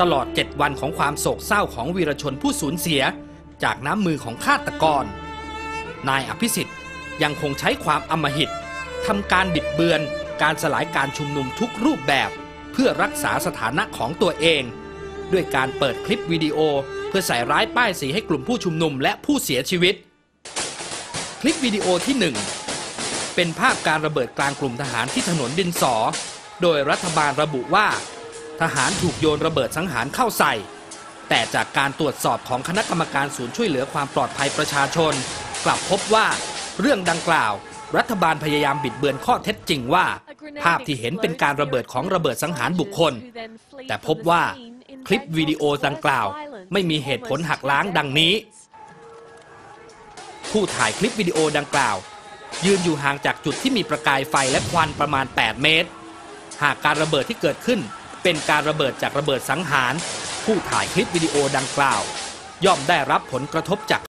ตลอด 7 วันของความโศกเศร้าของวีรชนผู้สูญเสีย จากน้ำมือของฆาตกร นายอภิสิทธิ์ยังคงใช้ความอำมหิตทำการบิดเบือนการสลายการชุมนุมทุกรูปแบบ เพื่อรักษาสถานะของตัวเอง ด้วยการเปิดคลิปวิดีโอ เพื่อใส่ร้ายป้ายสีให้กลุ่มผู้ชุมนุมและผู้เสียชีวิต คลิปวิดีโอที่ 1 เป็นภาพการระเบิดกลางกลุ่มทหารที่ถนนดินสอ โดยรัฐบาลระบุว่า ทหารถูกโยนระเบิดสังหารเข้าใส่ แต่จากการตรวจสอบของคณะกรรมการศูนย์ช่วยเหลือความปลอดภัยประชาชน กลับพบว่าเรื่องดังกล่าว รัฐบาลพยายามบิดเบือนข้อเท็จจริงว่า ภาพที่เห็นเป็นการระเบิดของระเบิดสังหารบุคคล แต่พบว่าคลิปวิดีโอดังกล่าว ไม่มีเหตุผลหักล้างดังนี้ ผู้ถ่ายคลิปวิดีโอดังกล่าว ยืนอยู่ห่างจากจุดที่มีประกายไฟและควันประมาณ 8 เมตร หากการระเบิดที่เกิดขึ้น เป็นการระเบิดจากระเบิดสังหาร ผู้ถ่ายคลิปวิดีโอดังกล่าว ย่อมได้รับผลกระทบจาก